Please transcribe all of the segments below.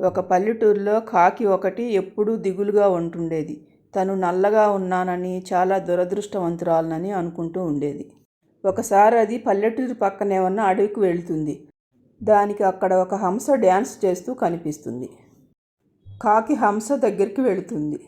ఒక పల్లెటూరులో కాకి ఒకటి ఎప్పుడూ దిగులుగా ఉంటుండేది. తను నల్లగా ఉన్నానని చాలా దురదృష్టవంతురాలనని అనుకుంటూ ఉండేది. ఒకసారి అది పల్లెటూరు పక్కనే ఉన్న అడవికి వెళుతుంది. దానికి అక్కడ ఒక హంస డ్యాన్స్ చేస్తూ కనిపిస్తుంది. కాకి హంస దగ్గరికి వెళుతుంది.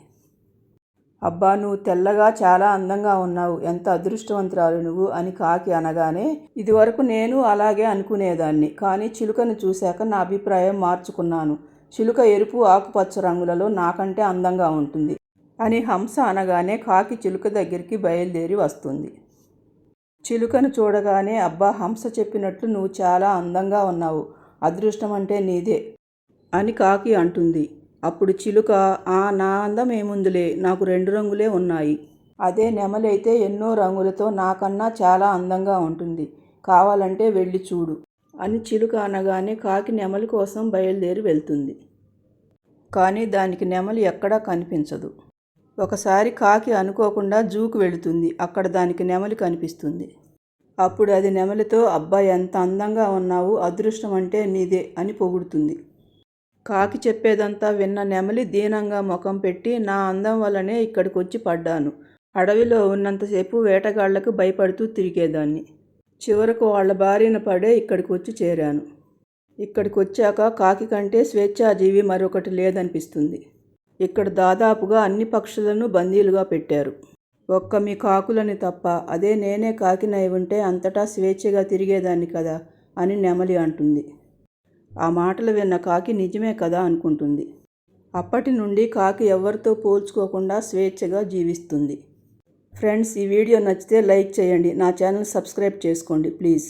అబ్బా నువ్వు తెల్లగా చాలా అందంగా ఉన్నావు. ఎంత అదృష్టవంతురాలు నువ్వు అని కాకి అనగానే ఇదివరకు నేను అలాగే అనుకునేదాన్ని. కానీ చిలుకను చూశాక నా అభిప్రాయం మార్చుకున్నాను. చిలుక ఎరుపు ఆకుపచ్చ రంగులలో నాకంటే అందంగా ఉంటుంది. అని హంస అనగానే కాకి చిలుక దగ్గరికి బయలుదేరి వస్తుంది. చిలుకను చూడగానే అబ్బా హంస చెప్పినట్లు నువ్వు చాలా అందంగా ఉన్నావు. అదృష్టం అంటే నీదే అని కాకి అంటుంది. అప్పుడు చిలుక ఆ నా అందం ఏముందిలే నాకు రెండు రంగులే ఉన్నాయి. అదే నెమలైతే ఎన్నో రంగులతో నాకన్నా చాలా అందంగా ఉంటుంది. కావాలంటే వెళ్ళి చూడు. అని చిలుక అనగానే కాకి నెమలి కోసం బయలుదేరి వెళ్తుంది. కానీ దానికి నెమలి ఎక్కడా కనిపించదు. ఒకసారి కాకి అనుకోకుండా జూకు వెళుతుంది. అక్కడ దానికి నెమలి కనిపిస్తుంది. అప్పుడు అది నెమలితో అబ్బాయి ఎంత అందంగా ఉన్నావు. అదృష్టం అంటే నీదే అని పొగుడుతుంది. కాకి చెప్పేదంతా విన్న నెమలి దీనంగా ముఖం పెట్టి నా అందం వల్లనే ఇక్కడికి వచ్చి పడ్డాను. అడవిలో ఉన్నంతసేపు వేటగాళ్ళకు భయపడుతూ తిరిగేదాన్ని. చివరకు వాళ్ళ బారిన పడే ఇక్కడికి వచ్చి చేరాను. ఇక్కడికి వచ్చాక కాకి కంటే స్వేచ్ఛాజీవి మరొకటి లేదనిపిస్తుంది. ఇక్కడ దాదాపుగా అన్ని పక్షులను బందీలుగా పెట్టారు. ఒక్క మీ కాకులని తప్ప అదే నేనే కాకినై ఉంటే అంతటా స్వేచ్ఛగా తిరిగేదాన్ని కదా అని నెమలి అంటుంది. ఆ మాటలు విన్న కాకి నిజమే కదా అనుకుంటుంది. అప్పటి నుండి కాకి ఎవరితో పోల్చుకోకుండా స్వేచ్ఛగా జీవిస్తుంది. ఫ్రెండ్స్ ఈ వీడియో నచ్చితే లైక్ చేయండి. నా ఛానల్ సబ్స్క్రైబ్ చేసుకోండి ప్లీజ్.